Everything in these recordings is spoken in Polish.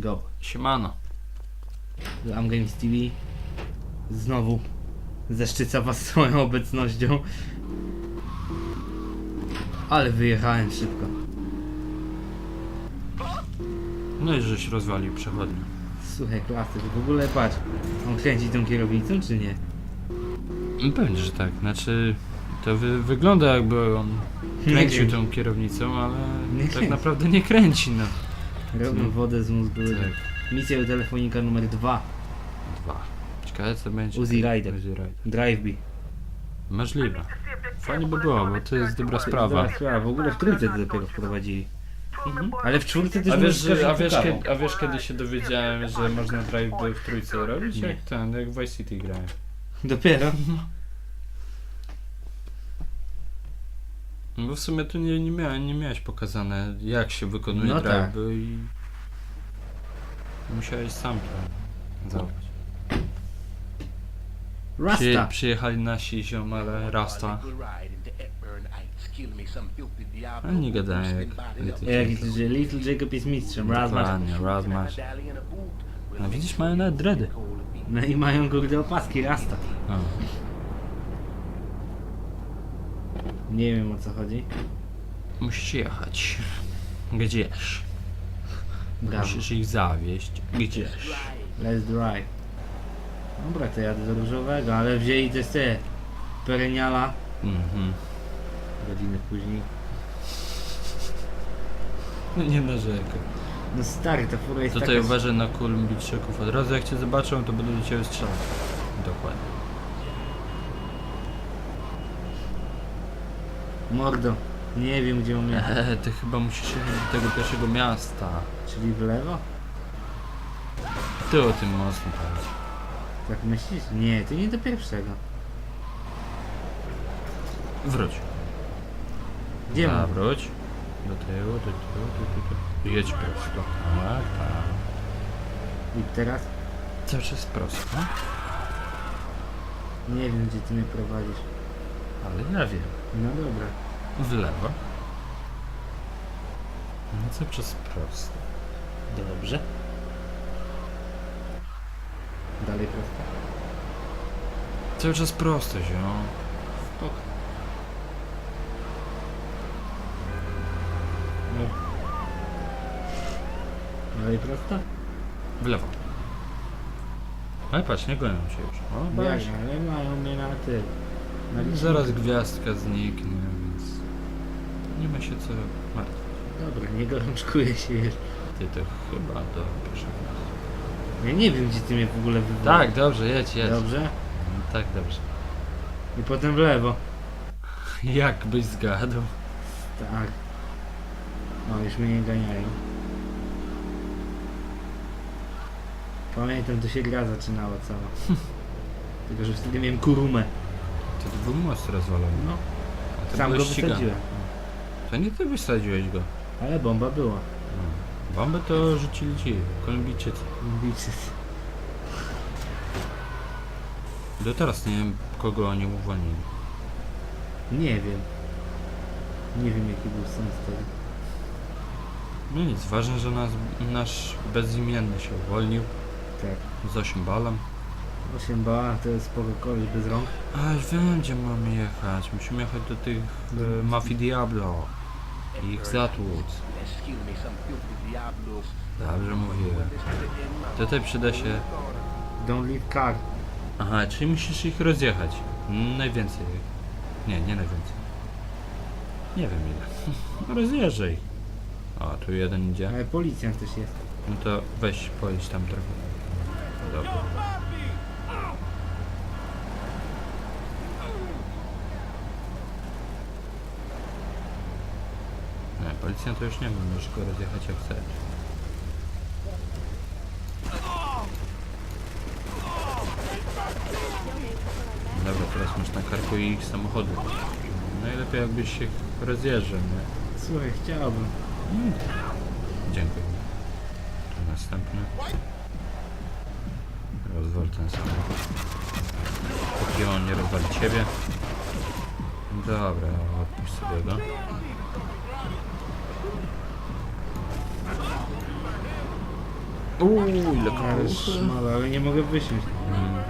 Go. Siemano. Am Games TV znowu zaszczyca was swoją obecnością. Ale wyjechałem szybko. No i żeś rozwalił przechodnię. Słuchaj, klasyk. W ogóle patrz, on kręci tą kierownicą, czy nie? No Pewnie, że tak. Znaczy, to wy, wygląda jakby on kręcił kręci. tą kierownicą, ale Nie tak kręci. naprawdę nie kręci, no. Robią wodę z mózgu. Tak. Misja telefonika numer dwa. Dwa. Ciekawe co będzie. Uzi Rider. Uzi Rider. Drive B. Możliwe. Fajnie by było, bo to jest dobra sprawa. Dobra sprawa. W ogóle w trójce to dopiero wprowadzili. Ale w czwórce też A wiesz, że, a, wiesz, kiedy, a wiesz kiedy się dowiedziałem, że można drive by w trójce robić? Nie. Jak ten, jak w Vice City grałem. Dopiero. bo w sumie tu nie, nie, miałem, nie miałeś pokazane jak się wykonuje No drive tak. i musiałeś sam to załapać. Przy, Rasta. przyjechali nasi ziomale Rasta. Ale nie gadają jak Jak że Little Jacob jest mistrzem. Raz masz. Dokładnie, raz masz. No widzisz, mają nawet dready. No i mają kurde opaski Rasta. No. Nie wiem o co chodzi. Musisz jechać. Gdzież? Brawo. Musisz ich zawieść. Gdzież? Let's drive. Dobra, to jadę do różowego, ale wzięli też te pereniala. Mhm. Godziny później. No nie narzekaj. No stary, ta fura jest Tutaj taka... uważaj na kulmbitrzyków. Od razu jak cię zobaczą, to będą do ciebie strzelać. Dokładnie. Mordo. Nie wiem gdzie mam jechać. Eee, ty chyba musisz jechać do tego pierwszego miasta. Czyli w lewo? Ty o tym mocno powiedz. Tak myślisz? Nie, to nie do pierwszego. Wróć. Gdzie mam? Zawróć. Do tyłu, do tyłu, do tyłu. Jedź prosto. Tak, tak. I teraz? Cały czas prosto. Nie wiem gdzie ty mnie prowadzisz. Ale ja wiem. No dobra. W lewo. No cały czas prosto. Dobrze. Dalej prosto. Cały czas prosto, ziom. Spoko. No. Dalej prosto? W lewo. Ale patrz, nie gonią się już. O, Jak, ale mają mnie na ty. Na liczniku. Zaraz gwiazdka zniknie, nie ma się co martwić. Dobra, nie gorączkuję się jeszcze. Ty to chyba do pierwszego. Ja nie wiem gdzie ty mnie w ogóle wywołałeś. Tak, dobrze, jedź, jedź. Dobrze? No, tak, dobrze. I potem w lewo. Jak byś zgadł? Tak. No, już mnie nie ganiają. Pamiętam, to się gra zaczynała cała. Tylko, że wtedy miałem kurumę. Ty to był most rozwalony. No, A ty sam go byłeś ścigany. wysadziłem. To nie ty wysadziłeś go. Ale bomba była. No. Bombę to rzucili ci, Kolumbijczycy. Bicy. Do teraz nie wiem, kogo oni uwolnili. Nie wiem. Nie wiem jaki był sens tego. No nic, ważne, że nas, nasz bezimienny się uwolnił Tak. z 8 balem. 8 bała to jest spoko koleś bez rąk. A wiem, gdzie mamy jechać. Musimy jechać do tych e, Mafii Diablo. I ich zatłuc. Dobrze mówiłem. Tutaj przyda się... Don't leave car. Aha, czyli musisz ich rozjechać. Najwięcej. Nie, nie najwięcej. Nie wiem ile. Rozjeżdżaj. O, tu jeden idzie. Ale policjant też jest. No to weź pojedź tam trochę. Dobra. Nie, policja to już nie ma, możesz go rozjechać jak chcesz. Dobra, teraz masz na karku ich samochody. Najlepiej jakbyś się rozjeżdżał, nie? Słuchaj, chciałbym. Mm. Dziękuję. Tu następny. Rozwal ten samochód. Póki on nie rozwali ciebie. Dobra, odpuść sobie go. Uuu, ile Ale szmala, ale nie mogę wysiąść. Mm.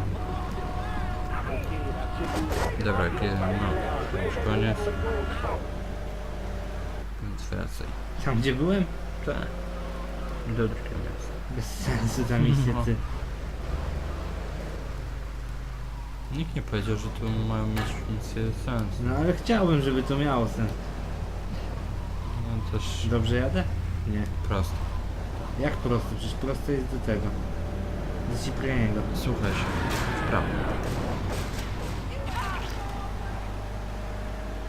Dobra, kiedy, no, już koniec. Więc wracaj. Tam gdzie byłem? Tak. Dobry koniec. Bez sensu ta misja, ty. Nikt nie powiedział, że tu mają mieć misję sens. No ale chciałbym, żeby to miało sens. No też Dobrze jadę? Nie. prosto. Jak prosto? Przecież prosto jest do tego. Do Ciprianiego. Słuchaj się. W prawo.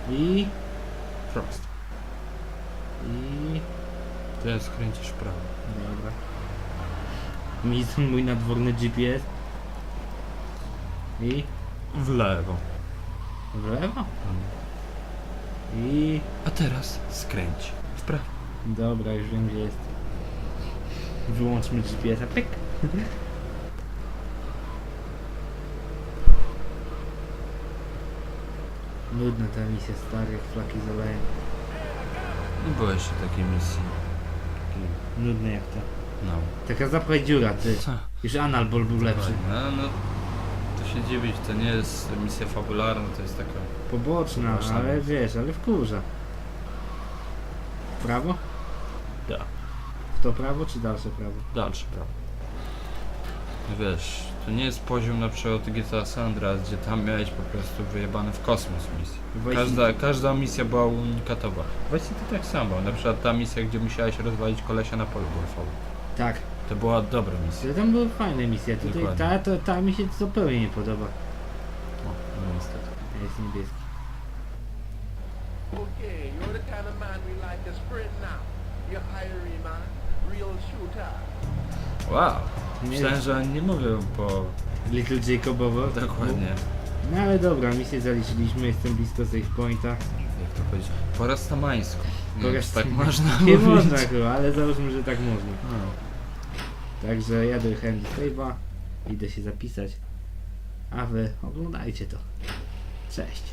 I... Prosto. I... Teraz skręcisz w prawo. Dobra. Milton, mój nadworny GPS. I... W lewo. W lewo? I... A teraz skręć. W prawo. Dobra, już wiem gdzie jest. Wyłączmy GPS-a. Pyk! Nudna ta misja, stary, jak flaki zaleją. Nie było jeszcze takiej misji. Nudne jak to. no. Taka zapchaj dziura, ty. Co? Już Analbol był lepszy. No, no. To się dziwić, to nie jest misja fabularna, to jest taka... Poboczna, Poboczna. ale wiesz, ale wkurza. W prawo? Da. To prawo czy dalsze prawo? Dalsze prawo. Wiesz, to nie jest poziom na przykład GTA San Andreas, gdzie tam miałeś po prostu wyjebane w kosmos misję. Każda, każda misja była unikatowa. Właśnie to tak samo. Na przykład ta misja, gdzie musiałeś rozwalić kolesia na polu golfowym. Tak, To była dobra misja. ale tam były fajne misje. Tutaj Dokładnie. ta, ta, ta mi się zupełnie nie podoba. O, no niestety. Ja jest niebieski. Okay, you're the kind of man we like to sprint now. You're hiring man. Wow! Myślałem, że oni nie mówią po... Little Jacobowo. Dokładnie. No ale dobra, misję zaliczyliśmy, jestem blisko save pointa. Jak to powiedzieć? Po rastamańsku. Nie wiem, czy Poraz- tak można Nie mówić. można chyba, ale załóżmy, że tak można. No. Także ja dojechałem do save'a, idę się zapisać, a wy oglądajcie to. Cześć.